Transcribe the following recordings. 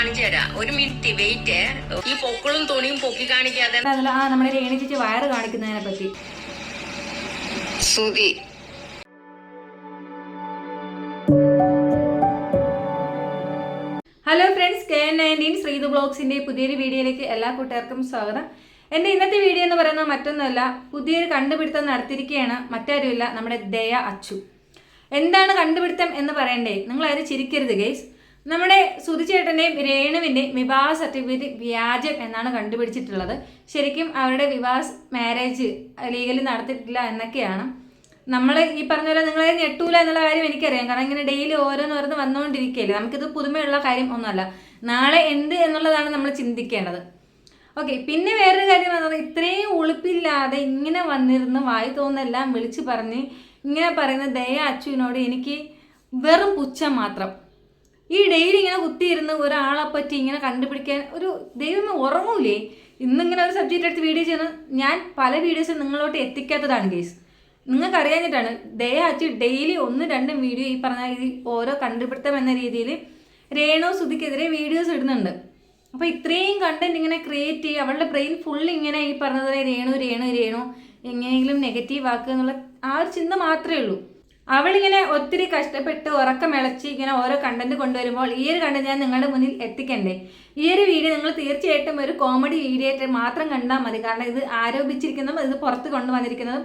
കാണിച്ചു തരാം. ഒരു മിനിറ്റ് വെയിറ്റ് ഈ പൊക്കിളും തുണിയും പൊക്കി കാണിക്കാതെ. ആ നമ്മുടെ രേണി ചേച്ചി വയറ് കാണിക്കുന്നതിനെ പറ്റി. Suthi hello friends K N nineteen Sreethu ബ്ലോഗ്സിന്റെ പുതിയൊരു വീഡിയോയിലേക്ക് എല്ലാ കൂട്ടുകാർക്കും സ്വാഗതം. എന്റെ ഇന്നത്തെ വീഡിയോ എന്ന് പറയുന്നത് മറ്റൊന്നുമല്ല പുതിയൊരു കണ്ടുപിടുത്തം നടത്തിയിരിക്കുകയാണ്. മറ്റാരുമില്ല നമ്മുടെ ദയ അച്ചു. എന്താണ് കണ്ടുപിടുത്തം എന്ന് പറയണ്ടേ? നിങ്ങൾ അതിന് ചിരിക്കരുത് ഗേസ് നമ്മുടെ സുധിച്ചേട്ടന്റെയും രേണുവിന്റെയും വിവാഹ സർട്ടിഫിക്കറ്റ് വ്യാജം എന്നാണ് കണ്ടുപിടിച്ചിട്ടുള്ളത്. ശരിക്കും അവരുടെ വിവാഹ മാരേജ് ലീഗലി നടത്തിയിട്ടില്ല എന്നൊക്കെയാണ്. നമ്മൾ ഈ പറഞ്ഞ പോലെ നിങ്ങളെ ഞെട്ടൂല എന്നുള്ള കാര്യം എനിക്കറിയാം. കാരണം ഇങ്ങനെ ഡെയിലി ഓരോന്ന് ഓരോന്ന് വന്നുകൊണ്ടിരിക്കുകയല്ലേ നമുക്കിത് പുതുമയുള്ള കാര്യം ഒന്നുമല്ല. നാളെ എന്ത് എന്നുള്ളതാണ് നമ്മൾ ചിന്തിക്കേണ്ടത്. ഓക്കെ പിന്നെ വേറൊരു കാര്യം പറഞ്ഞാൽ ഇത്രയും ഉളുപ്പില്ലാതെ ഇങ്ങനെ വന്നിരുന്ന് വായി തോന്നെല്ലാം വിളിച്ചു പറഞ്ഞ് ഇങ്ങനെ പറയുന്ന ദയ അച്ചുവിനോട് എനിക്ക് വെറും പുച്ഛം മാത്രം. ഈ ഡെയിലി ഇങ്ങനെ കുത്തിയിരുന്ന് ഒരാളെ പറ്റി ഇങ്ങനെ കണ്ടുപിടിക്കാൻ ഒരു ദൈവമേ ഉറങ്ങൂലേ? ഇന്നിങ്ങനെ ഒരു സബ്ജക്റ്റ് എടുത്ത് വീഡിയോ ചെയ്യുന്ന ഞാൻ പല വീഡിയോസും നിങ്ങളോട്ട് എത്തിക്കാത്തതാണ് കേസ് നിങ്ങൾക്ക് അറിയാഞ്ഞിട്ടാണ് ദയ അച്ചു ഡെയിലി ഒന്ന് രണ്ടും വീഡിയോ ഈ പറഞ്ഞ രീതി ഓരോ കണ്ടുപിടുത്തം എന്ന രീതിയിൽ രേണു സുധിക്കെതിരെ വീഡിയോസ് ഇടുന്നുണ്ട്. അപ്പോൾ ഇത്രയും കണ്ടന്റ് ഇങ്ങനെ ക്രിയേറ്റ് ചെയ്യുക അവളുടെ ബ്രെയിൻ ഫുൾ ഇങ്ങനെ ഈ പറഞ്ഞതുപോലെ രേണു രേണു രേണു എങ്ങനെയെങ്കിലും നെഗറ്റീവ് ആക്കുക എന്നുള്ള ആ ഒരു ചിന്ത മാത്രമേ ഉള്ളൂ. അവളിങ്ങനെ ഒത്തിരി കഷ്ടപ്പെട്ട് ഉറക്കം ഉറക്കമിളച്ച് ഇങ്ങനെ ഓരോ കണ്ടന്റ് കൊണ്ടുവരുമ്പോൾ ഈ ഒരു കണ്ടന്റ് ഞാൻ നിങ്ങളുടെ മുന്നിൽ എത്തിക്കണ്ടേ? ഈ ഒരു വീഡിയോ നിങ്ങൾ തീർച്ചയായിട്ടും ഒരു കോമഡി വീഡിയോ ആയിട്ട് മാത്രം കണ്ടാൽ മതി. കാരണം ഇത് ആരോപിച്ചിരിക്കുന്നതും ഇത് പുറത്ത് കൊണ്ടുവന്നിരിക്കുന്നതും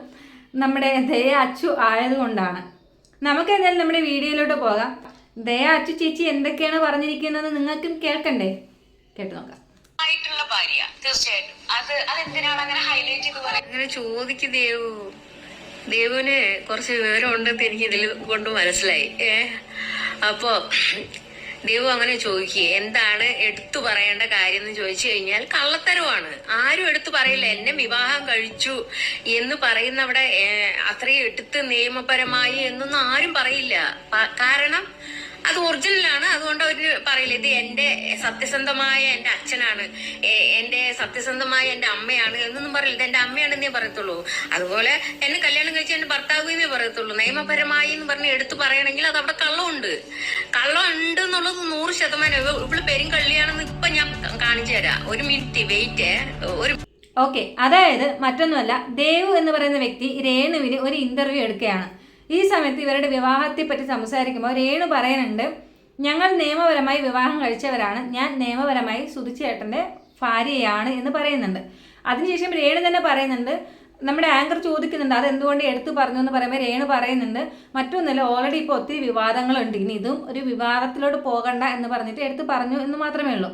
നമ്മുടെ ദയ അച്ചു ആയതുകൊണ്ടാണ്. നമുക്ക് എന്തായാലും നമ്മുടെ വീഡിയോയിലോട്ട് പോകാം. ദയ അച്ചു ചേച്ചി എന്തൊക്കെയാണ് പറഞ്ഞിരിക്കുന്നത് നിങ്ങൾക്കും കേൾക്കണ്ടേ? കേട്ടു നോക്കാം. ഭാര്യ തീർച്ചയായിട്ടും. അത് അതെന്തിനാണ് അങ്ങനെ ഹൈലൈറ്റ് ചെയ്ത് പറയുന്നത്? അങ്ങനെ ദേവുവിന് കുറച്ച് വിവരം ഉണ്ടെന്ന് എനിക്ക് ഇതിൽ കൊണ്ട് മനസ്സിലായി. ഏ? അപ്പോ ദേവു അങ്ങനെ ചോദിക്കുക എന്താണ് എടുത്തു പറയേണ്ട കാര്യം എന്ന് ചോദിച്ചു കഴിഞ്ഞാൽ കള്ളത്തരമാണ്. ആരും എടുത്തു പറയില്ല. എന്നെ വിവാഹം കഴിച്ചു എന്ന് പറയുന്നവിടെ അത്രയും എടുത്ത് നിയമപരമായി എന്നൊന്നും ആരും പറയില്ല. കാരണം അത് ഒറിജിനലാണ്. അതുകൊണ്ട് അവർ പറയില്ല ഇത് എന്റെ സത്യസന്ധമായ എന്റെ അച്ഛനാണ്. എന്റെ സത്യസന്ധമായ എന്റെ അമ്മയാണ് എന്നൊന്നും പറയില്ല. ഇത് എന്റെ അമ്മയാണെന്നേ പറയത്തുള്ളൂ. അതുപോലെ എന്നെ കല്യാണം കഴിച്ച എന്റെ ഭർത്താവ് എന്നേ പറയത്തുള്ളൂ. നിയമപരമായി എന്ന് പറഞ്ഞ് എടുത്തു പറയണമെങ്കിൽ അത് അവിടെ കള്ളമുണ്ട്. കള്ളമുണ്ട് എന്നുള്ളത് നൂറ് ശതമാനം. ഇവ- ഇവൾ പെരും കള്ളിയാണെന്ന് ഇപ്പൊ ഞാൻ കാണിച്ചു തരാം. ഒരു മിനിറ്റ് വെയിറ്റ് ഒരു ഓക്കെ അതായത് മറ്റൊന്നുമല്ല ദേവ് എന്ന് പറയുന്ന വ്യക്തി രേണുവിന് ഒരു ഇന്റർവ്യൂ എടുക്കുകയാണ്. ഈ സമയത്ത് ഇവരുടെ വിവാഹത്തെ പറ്റി സംസാരിക്കുമ്പോൾ രേണു പറയുന്നുണ്ട് ഞങ്ങൾ നിയമപരമായി വിവാഹം കഴിച്ചവരാണ്. ഞാൻ നിയമപരമായി സുധിച്ചേട്ടന്റെ ഭാര്യയാണ് എന്ന് പറയുന്നുണ്ട്. അതിനുശേഷം രേണു തന്നെ പറയുന്നുണ്ട്. നമ്മുടെ ആങ്കർ ചോദിക്കുന്നുണ്ട് അത് എന്തുകൊണ്ട് എടുത്തു പറഞ്ഞു? എന്ന് പറയുമ്പോൾ രേണു പറയുന്നുണ്ട്. മറ്റൊന്നല്ല ഓൾറെഡി ഇപ്പോൾ ഒത്തിരി വിവാദങ്ങളുണ്ട്. ഇനി ഇതും ഒരു വിവാദത്തിലോട്ട് പോകണ്ട എന്ന് പറഞ്ഞിട്ട് എടുത്തു പറഞ്ഞു എന്ന് മാത്രമേ ഉള്ളൂ.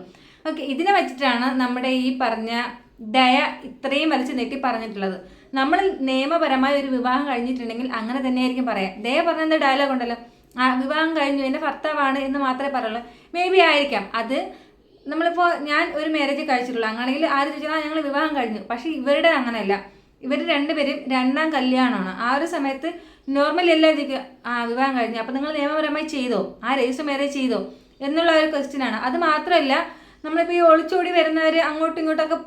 ഓക്കെ ഇതിനെ വെച്ചിട്ടാണ് നമ്മുടെ ഈ പറഞ്ഞ ദയ ഇത്രയും വലിച്ചു നീട്ടി പറഞ്ഞിട്ടുള്ളത്. നമ്മൾ നിയമപരമായ ഒരു വിവാഹം കഴിഞ്ഞിട്ടുണ്ടെങ്കിൽ അങ്ങനെ തന്നെയായിരിക്കും പറയാം. ദയ പറഞ്ഞ ഡയലോഗ് ഉണ്ടല്ലോ? ആ വിവാഹം കഴിഞ്ഞു എന്റെ ഭർത്താവാണ് എന്ന് മാത്രമേ പറയുള്ളൂ. മേ ബി ആയിരിക്കാം. അത് നമ്മളിപ്പോൾ ഞാൻ ഒരു മാരേജ് കഴിച്ചിട്ടുള്ളൂ. അങ്ങനെയാണെങ്കിൽ ആര് ചോദിച്ചാൽ ഞങ്ങൾ വിവാഹം കഴിഞ്ഞു. പക്ഷേ ഇവരുടെ അങ്ങനെയല്ല. ഇവർ രണ്ടുപേരും രണ്ടാം കല്യാണമാണ്. ആ ഒരു സമയത്ത് നോർമൽ എല്ലാം ഇരിക്കുക ആ വിവാഹം കഴിഞ്ഞു. അപ്പം നിങ്ങൾ നിയമപരമായി ചെയ്തോ? ആ രജിസ്റ്റർ മാരേജ് ചെയ്തോ? എന്നുള്ള ഒരു ക്വസ്റ്റ്യൻ ആണ്. അത് മാത്രമല്ല നമ്മളിപ്പോൾ ഈ ഒളിച്ചോടി വരുന്നവർ അങ്ങോട്ടും ഇങ്ങോട്ടൊക്കെ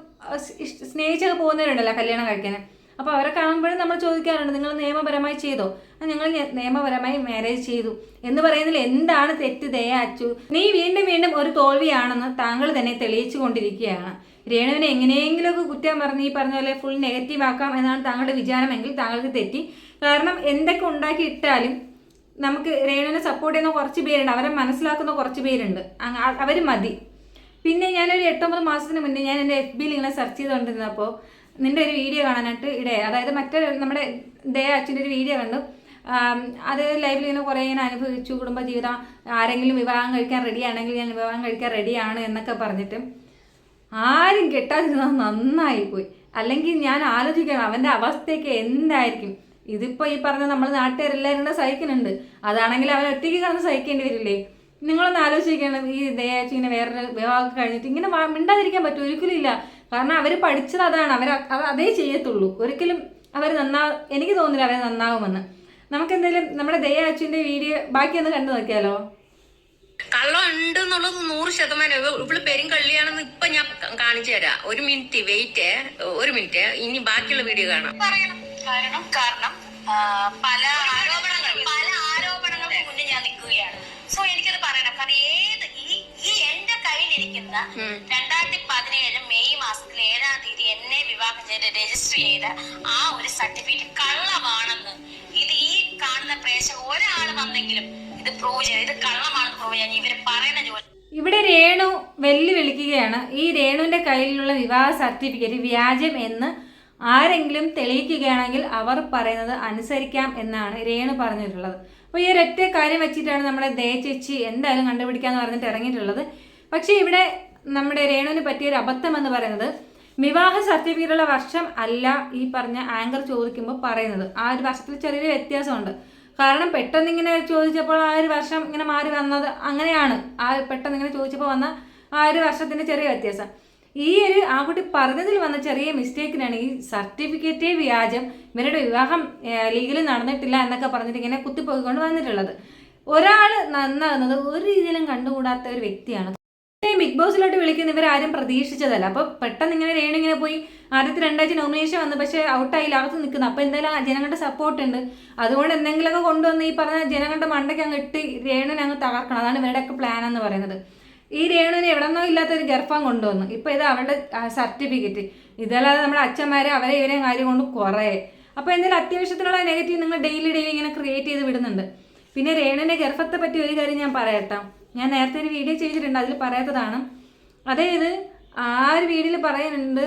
സ്നേഹിച്ചൊക്കെ പോകുന്നവരുണ്ടല്ലോ കല്യാണം കഴിക്കാൻ. അപ്പോൾ അവരെ കാണുമ്പോഴും നമ്മൾ ചോദിക്കാറുണ്ട് നിങ്ങൾ നിയമപരമായി ചെയ്തോ? ഞങ്ങൾ നിയമപരമായി മാരേജ് ചെയ്തു. എന്ന് പറയുന്നതിൽ എന്താണ് തെറ്റ്? ദയാച്ചു നീ വീണ്ടും വീണ്ടും ഒരു തോൽവിയാണെന്ന് താങ്കൾ തന്നെ തെളിയിച്ചു കൊണ്ടിരിക്കുകയാണ്. രേണുവിനെ എങ്ങനെയെങ്കിലുമൊക്കെ കുറ്റം പറഞ്ഞ് ഈ പറഞ്ഞ പോലെ ഫുൾ നെഗറ്റീവ് ആക്കാം എന്നാണ് താങ്കളുടെ വിചാരമെങ്കിൽ താങ്കൾക്ക് തെറ്റി. കാരണം എന്തൊക്കെ ഉണ്ടാക്കി ഇട്ടാലും നമുക്ക് രേണുവിനെ സപ്പോർട്ട് ചെയ്യുന്ന കുറച്ച് പേരുണ്ട് അവരെ മനസ്സിലാക്കുന്ന കുറച്ച് പേരുണ്ട്. അവർ മതി. പിന്നെ ഞാനൊരു എട്ടൊമ്പത് മാസത്തിന് മുന്നേ ഞാൻ എന്റെ എഫ് ബിയിൽ ഇങ്ങനെ സെർച്ച് ചെയ്തുകൊണ്ടിരുന്നപ്പോൾ നിന്റെ ഒരു വീഡിയോ കാണാനായിട്ട് ഇടയായി അതായത് മറ്റേ നമ്മുടെ ദയ അച്ഛന്റെ ഒരു വീഡിയോ കണ്ടു. അത് ലൈവിൽ ഇങ്ങനെ കുറേ ഇങ്ങനെ അനുഭവിച്ചു. കുടുംബജീവിതം ആരെങ്കിലും വിവാഹം കഴിക്കാൻ റെഡിയാണെങ്കിൽ ഞാൻ വിവാഹം കഴിക്കാൻ റെഡിയാണ് എന്നൊക്കെ പറഞ്ഞിട്ട് ആരും കെട്ടാതിരുന്നത് നന്നായി പോയി. അല്ലെങ്കിൽ ഞാൻ ആലോചിക്കണം അവന്റെ അവസ്ഥയൊക്കെ എന്തായിരിക്കും? ഇതിപ്പോൾ ഈ പറഞ്ഞ നമ്മൾ നാട്ടുകാരെല്ലാവരും കൂടെ സഹിക്കുന്നുണ്ട്. അതാണെങ്കിൽ അവൻ ഒറ്റയ്ക്ക് കിടന്ന് സഹിക്കേണ്ടി വരില്ലേ? നിങ്ങളൊന്ന് ആലോചിക്കണം ഈ ദയാച്ച് ഇങ്ങനെ വേറൊരു വിവാഹമൊക്കെ കഴിഞ്ഞിട്ട് ഇങ്ങനെ മിണ്ടാതിരിക്കാൻ പറ്റും ഒരിക്കലും ഇല്ല. കാരണം അവർ പഠിച്ചത് അതാണ്. അവർ അതേ ചെയ്യത്തുള്ളൂ. ഒരിക്കലും അവർ നന്നാ എനിക്ക് തോന്നുന്നില്ല അവർ നന്നാവുമെന്ന്. നമുക്ക് എന്തായാലും നമ്മുടെ അച്ഛന്റെ വീഡിയോ ബാക്കി ഒന്ന് കണ്ടു നോക്കിയാലോ? കള്ളം ഉണ്ട് എന്നുള്ളത് നൂറ് ശതമാനം. ഇവൾ പെരും കള്ളിയാണെന്ന് ഇപ്പൊ ഞാൻ കാണിച്ചു തരാം. ഒരു മിനിറ്റ് വെയിറ്റ് ഒരു മിനിറ്റ്. ഇനി ബാക്കിയുള്ള വീഡിയോ കാണാം. കാരണം കാരണം പല ആരോപണങ്ങൾ പല പറയുന്ന രണ്ടായിരത്തി പതിനേഴ് മെയ് മാസത്തിൽ ഏഴാം തീയതി എന്നെ വിവാഹം ചെയ്ത് രജിസ്റ്റർ ചെയ്ത ആ ഒരു സർട്ടിഫിക്കറ്റ് കള്ളമാണെന്ന്. ഇത് ഈ കാണുന്ന പ്രേക്ഷകർ ഒരാൾ വന്നെങ്കിലും ഇത് പ്രൂവ് ചെയ്ത് ഇത് കള്ളമാണെന്ന് പ്രൂവ് ചെയ്യാൻ ഇവർ പറയുന്ന ജോലി ഇവിടെ രേണു വെല്ലുവിളിക്കുകയാണ്. ഈ രേണുവിന്റെ കയ്യിലുള്ള വിവാഹ സർട്ടിഫിക്കറ്റ് വ്യാജം എന്ന് ആരെങ്കിലും തെളിയിക്കുകയാണെങ്കിൽ അവർ പറയുന്നത് അനുസരിക്കാം എന്നാണ് രേണു പറഞ്ഞിട്ടുള്ളത്. അപ്പോൾ ഈ ഒരൊറ്റ കാര്യം വെച്ചിട്ടാണ് നമ്മുടെ ദയ ചേച്ചി എന്തായാലും കണ്ടുപിടിക്കാന്ന് പറഞ്ഞിട്ട് ഇറങ്ങിയിട്ടുള്ളത്. പക്ഷേ ഇവിടെ നമ്മുടെ രേണുവിന് പറ്റിയ ഒരു അബദ്ധം എന്ന് പറയുന്നത് വിവാഹ സർട്ടിഫിക്കറ്റുള്ള വർഷം അല്ല ഈ പറഞ്ഞ ആങ്കർ ചോദിക്കുമ്പോൾ പറയുന്നത്. ആ ഒരു വർഷത്തിൽ ചെറിയൊരു വ്യത്യാസമുണ്ട്. കാരണം പെട്ടെന്ന് ഇങ്ങനെ ചോദിച്ചപ്പോൾ ആ ഒരു വർഷം ഇങ്ങനെ മാറി വന്നത് അങ്ങനെയാണ്. ആ പെട്ടെന്ന് ഇങ്ങനെ ചോദിച്ചപ്പോൾ വന്ന ആ ഒരു വർഷത്തിന്റെ ചെറിയ വ്യത്യാസം. ഈ ഒരു ആ കുട്ടി പറഞ്ഞതിൽ വന്ന ചെറിയ മിസ്റ്റേക്കിനാണ് ഈ സർട്ടിഫിക്കറ്റേ വ്യാജം ഇവരുടെ വിവാഹം ലീഗലി നടന്നിട്ടില്ല എന്നൊക്കെ പറഞ്ഞിട്ട് ഇങ്ങനെ കുത്തിപ്പോയിക്കൊണ്ട് വന്നിട്ടുള്ളത്. ഒരാൾ നന്നാകുന്നത് ഒരു രീതിയിലും കണ്ടുകൂടാത്ത ഒരു വ്യക്തിയാണ്. ബിഗ് ബോസിലോട്ട് വിളിക്കുന്ന ഇവരാരും പ്രതീക്ഷിച്ചതല്ല. അപ്പൊ പെട്ടെന്ന് ഇങ്ങനെ രേണു ഇങ്ങനെ പോയി ആദ്യത്തെ രണ്ടാഴ്ച നോമിനേഷൻ വന്നു. പക്ഷെ ഔട്ടായില്ല അകത്ത് നിൽക്കുന്നു. അപ്പൊ എന്തായാലും ജനങ്ങളുടെ സപ്പോർട്ട് ഉണ്ട്. അതുകൊണ്ട് എന്തെങ്കിലുമൊക്കെ കൊണ്ടുവന്ന് ഈ പറഞ്ഞ ജനങ്ങളുടെ മണ്ടയ്ക്ക് അങ്ങ് ഇട്ട് രേണുവിനെ അങ്ങ് തകർക്കണം. അതാണ് ഇവരുടെയൊക്കെ പ്ലാൻ എന്ന് പറയുന്നത്. ഈ രേണുവിന് എവിടെന്നോ ഇല്ലാത്ത ഒരു ഗർഭം കൊണ്ടുവന്നു. ഇപ്പൊ ഇത് അവരുടെ സർട്ടിഫിക്കറ്റ് ഇതല്ലാതെ നമ്മുടെ അച്ഛന്മാരെ അവരെ ഇവരെയും കാര്യം കൊണ്ട് കുറേ. അപ്പൊ എന്തെങ്കിലും അത്യാവശ്യത്തിനുള്ള നെഗറ്റീവ് നിങ്ങൾ ഡെയിലി ഡെയിലി ഇങ്ങനെ ക്രിയേറ്റ് ചെയ്ത് വിടുന്നുണ്ട്. പിന്നെ രേണുവിന്റെ ഗർഭത്തെ പറ്റി ഒരു കാര്യം ഞാൻ പറയട്ടോ. ഞാൻ നേരത്തെ ഒരു വീഡിയോ ചെയ്തിട്ടുണ്ട് അതിൽ പറയാത്തതാണ്. അതായത് ആ ഒരു വീഡിയോയിൽ പറയുന്നുണ്ട്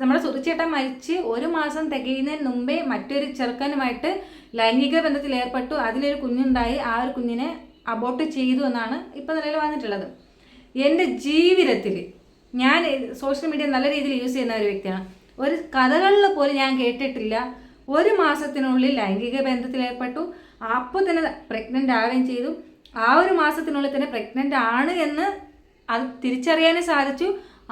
നമ്മുടെ സുറിച്ചേട്ടൻ മരിച്ച് ഒരു മാസം തികയുന്നതിന് മുമ്പേ മറ്റൊരു ചെറുക്കനുമായിട്ട് ലൈംഗിക ബന്ധത്തിൽ ഏർപ്പെട്ടു. അതിലൊരു കുഞ്ഞുണ്ടായി ആ ഒരു കുഞ്ഞിനെ അബോട്ട് ചെയ്തു എന്നാണ് ഇപ്പം നിലയിൽ വന്നിട്ടുള്ളത്. എന്റെ ജീവിതത്തിൽ ഞാൻ സോഷ്യൽ മീഡിയ നല്ല രീതിയിൽ യൂസ് ചെയ്യുന്ന ഒരു വ്യക്തിയാണ്. ഒരു കഥകളിൽ പോലും ഞാൻ കേട്ടിട്ടില്ല. ഒരു മാസത്തിനുള്ളിൽ ലൈംഗിക ബന്ധത്തിൽ ഏർപ്പെട്ടു. അപ്പോൾ തന്നെ പ്രഗ്നന്റ് ആവുകയും ചെയ്തു. ആ ഒരു മാസത്തിനുള്ളിൽ തന്നെ പ്രഗ്നന്റ് ആണ് എന്ന് അത് തിരിച്ചറിയാനും സാധിച്ചു.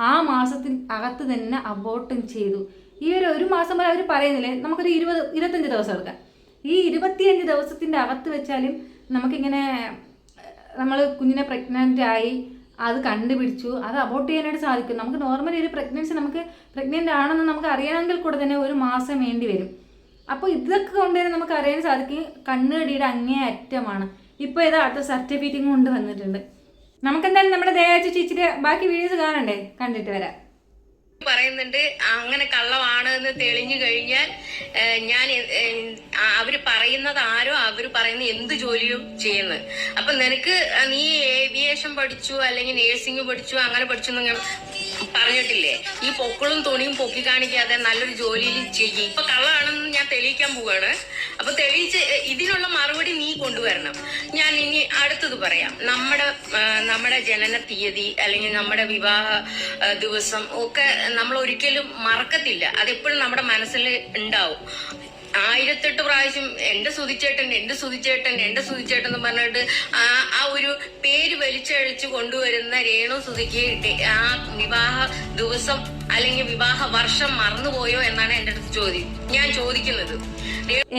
ആ മാസത്തിന് അകത്ത് തന്നെ അബോർട്ടും ചെയ്തു. ഈ ഒരു ഒരു മാസം വരെ അവർ പറയുന്നില്ലേ നമുക്കൊരു ഇരുപത് ഇരുപത്തഞ്ച് ദിവസം എടുക്കാം. ഈ ഇരുപത്തിയഞ്ച് ദിവസത്തിന്റെ അകത്ത് വെച്ചാലും നമുക്കിങ്ങനെ നമ്മൾ കുഞ്ഞിനെ പ്രഗ്നന്റ് ആയി അത് കണ്ടുപിടിച്ചു. അത് അബോർട്ട് ചെയ്യാനായിട്ട് സാധിക്കും. നമുക്ക് നോർമലി ഒരു പ്രഗ്നൻസി നമുക്ക് പ്രഗ്നന്റ് ആണെന്ന് നമുക്ക് അറിയണമെങ്കിൽ കൂടെ തന്നെ ഒരു മാസം വേണ്ടി വരും. അപ്പോൾ ഇതൊക്കെ കൊണ്ട് തന്നെ നമുക്ക് അറിയാൻ സാധിക്കും. കണ്ണുകടിയുടെ അങ്ങേ അറ്റമാണ് ഇപ്പോൾ ഇത് അടുത്ത സർട്ടിഫിക്കറ്റും കൊണ്ട് വന്നിട്ടുണ്ട്. നമുക്കെന്തായാലും നമ്മുടെ ദയാച്ച ചേച്ചിയുടെ ബാക്കി വീഡിയോസ് കാണണ്ടേ? കണ്ടിട്ട് വരാം. പറയുന്നുണ്ട് അങ്ങനെ കള്ളമാണ് എന്ന് തെളിഞ്ഞു കഴിഞ്ഞാൽ ഞാൻ അവർ പറയുന്നത് ആരോ അവർ പറയുന്ന എന്ത് ജോലിയും ചെയ്യുന്നത്. അപ്പൊ നിനക്ക് നീ ഏവിയേഷൻ പഠിച്ചു അല്ലെങ്കിൽ നേഴ്സിംഗ് പഠിച്ചു അങ്ങനെ പഠിച്ചു പറഞ്ഞിട്ടില്ലേ? ഈ പൊക്കളും തുണിയും പൊക്കി കാണിക്കാതെ നല്ലൊരു ജോലിയിൽ ചെയ്യും. ഇപ്പൊ കള്ളാണെന്ന് ഞാൻ തെളിയിക്കാൻ പോവാണ്. അപ്പൊ തെളിയിച്ച് ഇതിനുള്ള മറുപടി നീ കൊണ്ടുവരണം. ഞാൻ ഇനി അടുത്തത് പറയാം. നമ്മുടെ നമ്മുടെ ജനന തീയതി അല്ലെങ്കിൽ നമ്മുടെ വിവാഹ ദിവസം ഒക്കെ നമ്മൾ ഒരിക്കലും മറക്കത്തില്ല. അതെപ്പോഴും നമ്മുടെ മനസ്സിൽ ഉണ്ടാവും. ആയിരത്തെട്ട് പ്രാവശ്യം എന്റെ സുതിച്ചേട്ടൻ എന്റെ സുതിച്ചേട്ടൻ എന്റെ സുതിച്ചേട്ടൻ എന്ന് പറഞ്ഞിട്ട് ആ ആ ഒരു പേര് വലിച്ചഴിച്ചു കൊണ്ടുവരുന്ന രേണു സുതിക്ക് ആ വിവാഹ ദിവസം അല്ലെങ്കിൽ വിവാഹ വർഷം മറന്നുപോയോ എന്നാണ് എന്റെ അടുത്ത് ചോദ്യം. ഞാൻ ചോദിക്കുന്നത്.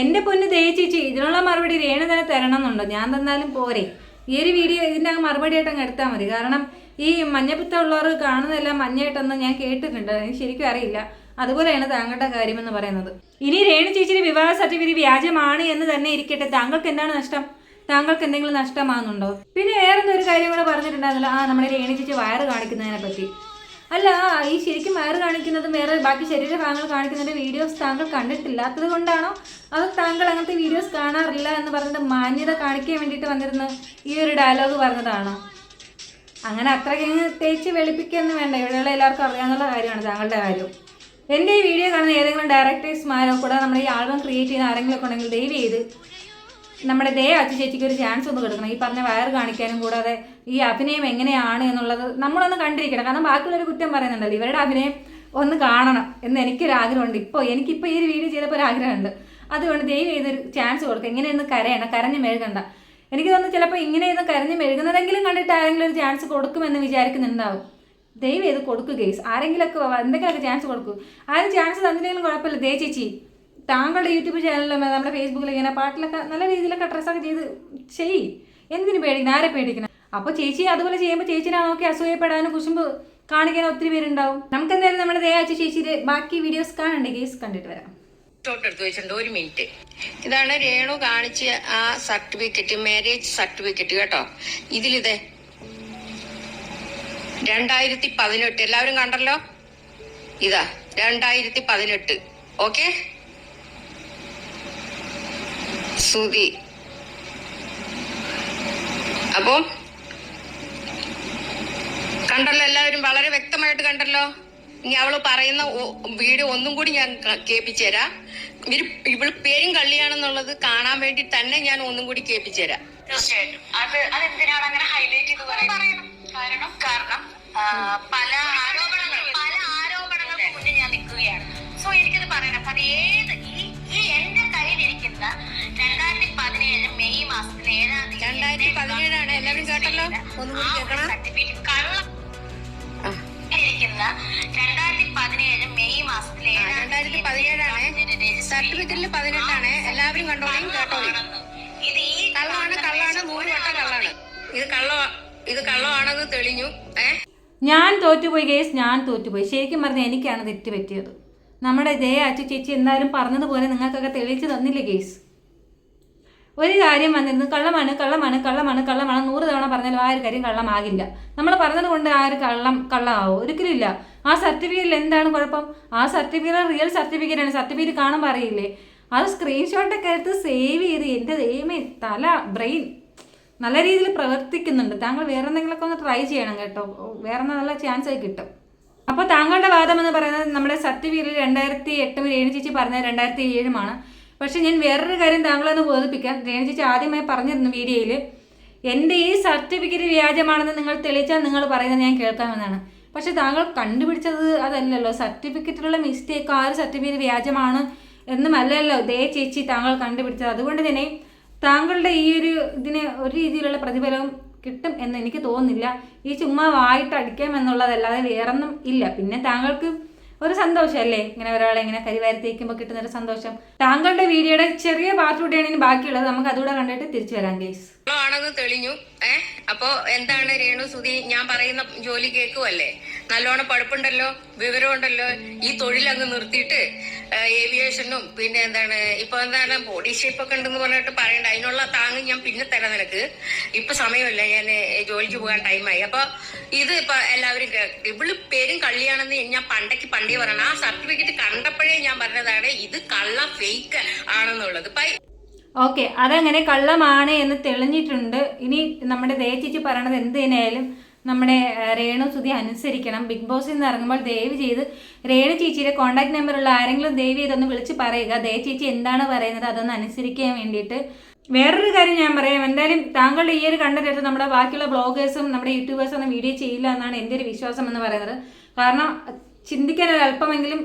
എന്റെ പൊന്ന് ചേച്ചി ഇതിനുള്ള മറുപടി രേണു തന്നെ തരണം എന്നുണ്ടോ ഞാൻ തന്നാലും പോരെ. ഈ ഒരു വീഡിയോ ഇതിന്റെ ആ മറുപടി ആയിട്ട് അങ്ങ് എടുത്താൽ മതി. കാരണം ഈ മഞ്ഞപ്പിത്തമുള്ളവർ കാണുന്നതെല്ലാം മഞ്ഞയായിട്ടൊന്നും ഞാൻ കേട്ടിട്ടുണ്ട്. എനിക്ക് ശരിക്കും അറിയില്ല. അതുപോലെയാണ് താങ്കളുടെ കാര്യമെന്ന് പറയുന്നത്. ഇനി രേണു ചേച്ചിയുടെ വിവാഹ സർട്ടിഫിക്കറ്റ് വ്യാജമാണ് എന്ന് തന്നെ ഇരിക്കട്ടെ. താങ്കൾക്ക് എന്താണ് നഷ്ടം? താങ്കൾക്ക് എന്തെങ്കിലും നഷ്ടമാകുന്നുണ്ടോ? പിന്നെ വേറെ ഒരു കാര്യം കൂടെ പറഞ്ഞിട്ടുണ്ടായിരുന്നല്ലോ. ആ നമ്മുടെ രേണു ചേച്ചി വയറ് കാണിക്കുന്നതിനെ പറ്റി. അല്ല ഈ ശരിക്കും വയറ് കാണിക്കുന്നതും വേറെ ബാക്കി ശരീരഭാഗങ്ങൾ കാണിക്കുന്നതിന്റെ വീഡിയോസ് താങ്കൾ കണ്ടിട്ടില്ലാത്തത് കൊണ്ടാണോ? അത് താങ്കൾ അങ്ങനത്തെ വീഡിയോസ് കാണാറില്ല എന്ന് പറഞ്ഞിട്ട് മാന്യത കാണിക്കാൻ വേണ്ടിയിട്ട് വന്നിരുന്ന ഈ ഒരു ഡയലോഗ് പറഞ്ഞതാണോ? അങ്ങനെ അത്രയ്ക്ക് തേച്ച് വെളുപ്പിക്കൊന്നും വേണ്ട. ഇവിടെയുള്ള എല്ലാവർക്കും അറിയാവുന്ന കാര്യമാണ് താങ്കളുടെ കാര്യം. എന്റെ ഈ വീഡിയോ കാണുന്ന ഏതെങ്കിലും ഡയറക്ടേഴ്സ്മാരോ കൂടെ നമ്മുടെ ഈ ആൽബം ക്രിയേറ്റ് ചെയ്യുന്ന ആരെങ്കിലും ഒക്കെ ഉണ്ടെങ്കിൽ ദയവ് ചെയ്ത് നമ്മുടെ ദേ അച്ഛൻ ചേച്ചിക്ക് ഒരു ചാൻസ് ഒന്ന് കൊടുക്കണം. ഈ പറഞ്ഞ വയർ കാണിക്കാനും കൂടാതെ ഈ അഭിനയം എങ്ങനെയാണ് എന്നുള്ളത് നമ്മളൊന്ന് കണ്ടിരിക്കണം. കാരണം ബാക്കിയുള്ളൊരു കുറ്റം പറയുന്നുണ്ടല്ലോ. ഇവരുടെ അഭിനയം ഒന്ന് കാണണം എന്ന് എനിക്കൊരു ആഗ്രഹമുണ്ട് ഇപ്പോൾ എനിക്കിപ്പോൾ ഈ ഒരു വീഡിയോ ചെയ്തപ്പോൾ ഒരു ആഗ്രഹമുണ്ട് അതുകൊണ്ട് ദയവ് ചെയ്തൊരു ചാൻസ് കൊടുക്കുക ഇങ്ങനെയൊന്ന് കരയണം. കരഞ്ഞ് മെഴുകണ്ട. എനിക്ക് തോന്നുന്നു ചിലപ്പോൾ ഇങ്ങനെയൊന്ന് കരഞ്ഞ് മെഴുകുന്നതെങ്കിലും കണ്ടിട്ട് ആരെങ്കിലും ഒരു ചാൻസ് കൊടുക്കുമെന്ന് വിചാരിക്കുന്നുണ്ടാവും. ദയവ് ചെയ്ത് കൊടുക്കുക ഗെയ്സ് ആരെങ്കിലുമൊക്കെ വ- എന്തെങ്കിലുമൊക്കെ ചാൻസ് കൊടുക്കൂ. ആരും ചാൻസ് തന്നില്ലെങ്കിലും കുഴപ്പമില്ല. ദേ ചേച്ചി താങ്കളുടെ യൂട്യൂബ് ചാനലിലും നമ്മുടെ ഫേസ്ബുക്കിൽ ഇങ്ങനെ പാട്ടിലൊക്കെ നല്ല രീതിയിലൊക്കെ ഡ്രസ്സൊക്കെ ചെയ്ത് ചെയ്യ്. എന്തിനു പേടിക്കണം ആരെ പേടിക്കണം? അപ്പോൾ ചേച്ചി അതുപോലെ ചെയ്യുമ്പോൾ ചേച്ചിനെ നോക്കി അസൂയപ്പെടാനും കുശുമ്പ് കാണിക്കാനും ഒത്തിരി പേരുണ്ടാവും. നമുക്ക് എന്തായാലും നമ്മുടെ ദയാച്ച ചേച്ചിയുടെ ബാക്കി വീഡിയോസ് കാണണ്ടേ കേസ് കണ്ടിട്ട് വരാം. എടുത്ത് വെച്ചിട്ടുണ്ട്. ഒരു മിനിറ്റ് ഇതാണ് രേണു കാണിച്ച ആ സർട്ടിഫിക്കറ്റ് മാരേജ് സർട്ടിഫിക്കറ്റ് കേട്ടോ. ഇതിലിത് രണ്ടായിരത്തി പതിനെട്ട് എല്ലാവരും കണ്ടല്ലോ? ഇതാ രണ്ടായിരത്തി പതിനെട്ട് ഓക്കെ? സുതി അപ്പോ കണ്ടല്ലോ എല്ലാവരും? വളരെ വ്യക്തമായിട്ട് കണ്ടല്ലോ? ഇനി അവൾ പറയുന്ന വീഡിയോ ഒന്നും കൂടി ഞാൻ കേൾപ്പിച്ചുതരാം. കേൾപ്പിച്ചു തരാം ഇവർ ഇവൾ പേരും കള്ളിയാണെന്നുള്ളത് കാണാൻ വേണ്ടി തന്നെ ഞാൻ ഒന്നും കൂടി കേൾപ്പിച്ചുതരാം. തീർച്ചയായിട്ടും. അത് എന്തിനാണ് അങ്ങനെ ഹൈലൈറ്റ് ചെയ്ത് പറയുന്നത്? കാരണം കാരണം പല ആരോപണങ്ങൾ പല ആരോപണങ്ങൾക്ക് മുന്നിൽ ഞാൻ നിൽക്കുകയാണ്. സോ എനിക്കത് പറയണം. അത് ഏത് ഈ ഈ എന്റെ കയ്യിലിരിക്കുന്ന രണ്ടായിരത്തി പതിനേഴ് മെയ് മാസത്തിൽ ഏഴാം തീയതി രണ്ടായിരത്തി പതിനേഴാണ്. എല്ലാവരും കേട്ടല്ലോ? സർട്ടിഫിക്കറ്റ് കള്ള ഇരിക്കുന്ന രണ്ടായിരത്തി പതിനേഴ് മെയ് മാസത്തിൽ രണ്ടായിരത്തി പതിനേഴാണ്. സർട്ടിഫിക്കറ്റിൽ പതിനെട്ടാണ്. എല്ലാവരും കണ്ടോളിയും കേട്ടോളിയും ഇത് ഈ കള്ളാണ് കള്ളാണ് നൂറ് വട്ടം കള്ളാണ്. ഇത് കള്ള ഇത് കള്ളമാണെന്ന് തെളിഞ്ഞു. ഞാൻ തോറ്റുപോയി കേസ് ഞാൻ തോറ്റുപോയി. ശരിക്കും പറഞ്ഞാൽ എനിക്കാണ് തെറ്റ് പറ്റിയത്. നമ്മുടെ ജയ അച്ചു ചേച്ചി എന്തായാലും പറഞ്ഞതുപോലെ നിങ്ങൾക്കൊക്കെ തെളിയിച്ചു തന്നില്ല കേസ് ഒരു കാര്യം വന്നിരുന്നു കള്ളമാണ് കള്ളമാണ് കള്ളമാണ് കള്ളമാണ് നൂറ് തവണ പറഞ്ഞാലും ആ ഒരു കാര്യം കള്ളമാകില്ല. നമ്മൾ പറഞ്ഞത് കൊണ്ട് ആ ഒരു കള്ളം കള്ളമാവോ. ഒരിക്കലും ഇല്ല. ആ സർട്ടിഫിക്കറ്റിൽ എന്താണ് കുഴപ്പം? ആ സർട്ടിഫിക്കറ്റ് റിയൽ സർട്ടിഫിക്കറ്റ് ആണ് സർട്ടിഫിക്കറ്റ് കാണുമ്പോൾ അറിയില്ലേ? അത് സ്ക്രീൻഷോട്ടൊക്കെ എടുത്ത് സേവ് ചെയ്ത് എന്റെ ദൈവമേ തല ബ്രെയിൻ നല്ല രീതിയിൽ പ്രവർത്തിക്കുന്നുണ്ട്. താങ്കൾ വേറെ എന്തെങ്കിലുമൊക്കെ ഒന്ന് ട്രൈ ചെയ്യണം കേട്ടോ. വേറെ നല്ല ചാൻസ് കിട്ടും. അപ്പോൾ താങ്കളുടെ വാദം എന്ന് പറയുന്നത് നമ്മുടെ സത്യവീരിൽ രണ്ടായിരത്തി എട്ട് രേണു ചേച്ചി പറഞ്ഞത് രണ്ടായിരത്തി ഏഴുമാണ് പക്ഷെ ഞാൻ വേറൊരു കാര്യം താങ്കളൊന്ന് ബോധിപ്പിക്കാം. രേണു ചേച്ചി ആദ്യമായി പറഞ്ഞിരുന്നു വീഡിയോയിൽ എന്റെ ഈ സർട്ടിഫിക്കറ്റ് വ്യാജമാണെന്ന് നിങ്ങൾ തെളിയിച്ചാൽ നിങ്ങൾ പറയുന്നത് ഞാൻ കേൾക്കാമെന്നാണ്. പക്ഷെ താങ്കൾ കണ്ടുപിടിച്ചത് അതല്ലല്ലോ. സർട്ടിഫിക്കറ്റിലുള്ള മിസ്റ്റേക്ക് ആ ഒരു സർട്ടിഫിക്കറ്റ് വ്യാജമാണ് എന്നുമല്ലല്ലോ ദേ ചേച്ചി താങ്കൾ കണ്ടുപിടിച്ചത്. അതുകൊണ്ട് തന്നെ താങ്കളുടെ ഈ ഒരു ഇതിന് ഒരു രീതിയിലുള്ള പ്രതിഫലവും കിട്ടും എന്ന് എനിക്ക് തോന്നുന്നില്ല. ഈ ചുമ്മാ വായിട്ട് അടിക്കാം എന്നുള്ളതല്ലാതെ വേറൊന്നും ഇല്ല. പിന്നെ താങ്കൾക്ക് ഒരു സന്തോഷമല്ലേ? ഇങ്ങനെ ഒരാളെ ഇങ്ങനെ കരിവാരി തേക്കുമ്പോൾ കിട്ടുന്ന ഒരു സന്തോഷം. താങ്കളുടെ വീഡിയോയുടെ ചെറിയ പാർട്ട് കൂടെയാണ് ഇനി ബാക്കിയുള്ളത്. നമുക്ക് അതുകൂടെ കണ്ടിട്ട് തിരിച്ചു വരാം ഗേസ് ആണെന്ന് തെളിഞ്ഞു. ഏ? അപ്പോ എന്താണ് രേണു സുധി? ഞാൻ പറയുന്ന ജോലി കേൾക്കുവല്ലേ? നല്ലോണം വിവരം വിവരമുണ്ടല്ലോ. ഈ തൊഴിൽ അങ്ങ് നിർത്തിയിട്ട് ഏവിയേഷനും പിന്നെ എന്താണ് ഇപ്പൊ എന്താണ് ബോഡി ഷേപ്പ് ഒക്കെ ഉണ്ടെന്ന് പറഞ്ഞിട്ട് പറയണ്ട. അതിനുള്ള താങ്ങ് ഞാൻ പിന്നെ തരാം നിനക്ക്. ഇപ്പൊ സമയമില്ല ഞാൻ ജോലിക്ക് പോകാൻ ടൈമായി. അപ്പൊ ഇത് ഇപ്പൊ എല്ലാവരും ഇവൾ പേരും കള്ളിയാണെന്ന് ഞാൻ പണ്ടേക്ക് പണ്ടേ പറയണം. ആ സർട്ടിഫിക്കറ്റ് കണ്ടപ്പോഴേ ഞാൻ പറഞ്ഞതാണ് ഇത് കള്ള ഫേക്ക് ആണെന്നുള്ളത്. ഇപ്പൊ ഓക്കെ അതങ്ങനെ കള്ളമാണ് എന്ന് തെളിഞ്ഞിട്ടുണ്ട്. ഇനി നമ്മുടെ ദയചേച്ചി പറയണത് എന്ത് തന്നെയായാലും നമ്മുടെ രേണു സുധി അനുസരിക്കണം. ബിഗ് ബോസിൽ നിന്ന് ഇറങ്ങുമ്പോൾ ദയവ് ചെയ്ത് രേണു ചേച്ചിയുടെ കോൺടാക്ട് നമ്പറുള്ള ആരെങ്കിലും ദയവ് ചെയ്തൊന്ന് വിളിച്ച് പറയുക. ദയ ചേച്ചി എന്താണ് പറയുന്നത് അതൊന്ന് അനുസരിക്കാൻ വേണ്ടിയിട്ട്. വേറൊരു കാര്യം ഞാൻ പറയാം. എന്തായാലും താങ്കളുടെ ഈ ഒരു കണ്ടന്റ് നമ്മുടെ ബാക്കിയുള്ള ബ്ലോഗേഴ്സും നമ്മുടെ യൂട്യൂബേഴ്സും ഒന്നും വീഡിയോ ചെയ്യില്ല എന്നാണ് എന്റെ ഒരു വിശ്വാസം എന്ന് പറയുന്നത്. കാരണം ചിന്തിക്കാൻ ഒരു അല്പമെങ്കിലും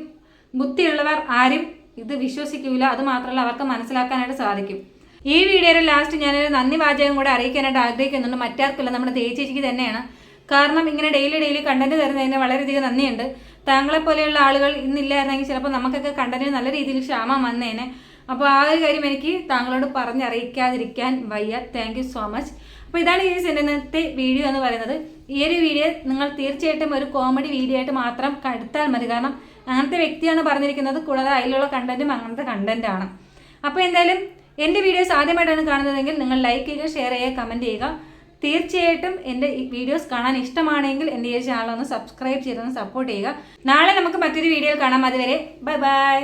ബുദ്ധിയുള്ളവർ ആരും ഇത് വിശ്വസിക്കൂല. അത് മാത്രമല്ല അവർക്ക് മനസ്സിലാക്കാനായിട്ട് സാധിക്കും. ഈ വീഡിയോയുടെ ലാസ്റ്റ് ഞാനൊരു നന്ദി വാചകം കൂടെ അറിയിക്കാനായിട്ട് ആഗ്രഹിക്കുന്നുണ്ട്. മറ്റാർക്കില്ല നമ്മുടെ തേച്ചേച്ചിക്ക് തന്നെയാണ്. കാരണം ഇങ്ങനെ ഡെയിലി ഡെയിലി കണ്ടന്റ് തരുന്നതിന് വളരെയധികം നന്ദിയുണ്ട്. താങ്കളെ പോലെയുള്ള ആളുകൾ ഇന്നില്ലായിരുന്നെങ്കിൽ ചിലപ്പോൾ നമുക്കൊക്കെ കണ്ടന്റ് നല്ല രീതിയിൽ ക്ഷാമം വന്നേനെ. അപ്പോൾ ആ ഒരു കാര്യം എനിക്ക് താങ്കളോട് പറഞ്ഞറിയിക്കാതിരിക്കാൻ വയ്യ. താങ്ക് സോ മച്ച് അപ്പോൾ ഇതാണ് ഈ സിനിമത്തെ വീഡിയോ എന്ന് പറയുന്നത്. ഈ ഒരു വീഡിയോ നിങ്ങൾ തീർച്ചയായിട്ടും ഒരു കോമഡി വീഡിയോ ആയിട്ട് മാത്രം എടുത്താൽ മതി. കാരണം അങ്ങനത്തെ വ്യക്തിയാണ് പറഞ്ഞിരിക്കുന്നത്. കൂടാതെ അതിലുള്ള കണ്ടന്റും അങ്ങനത്തെ കണ്ടന്റാണ് അപ്പോൾ എന്തായാലും എന്റെ വീഡിയോസ് ആദ്യമായിട്ടാണ് കാണുന്നതെങ്കിൽ നിങ്ങൾ ലൈക്ക് ചെയ്യുക ഷെയർ ചെയ്യുക കമന്റ് ചെയ്യുക. തീർച്ചയായിട്ടും എന്റെ വീഡിയോസ് കാണാൻ ഇഷ്ടമാണെങ്കിൽ എന്റെ ഈ ചാനൽ ഒന്ന് സബ്സ്ക്രൈബ് ചെയ്തൊന്ന് സപ്പോർട്ട് ചെയ്യുക. നാളെ നമുക്ക് മറ്റൊരു വീഡിയോയിൽ കാണാം. അതുവരെ ബൈ ബൈ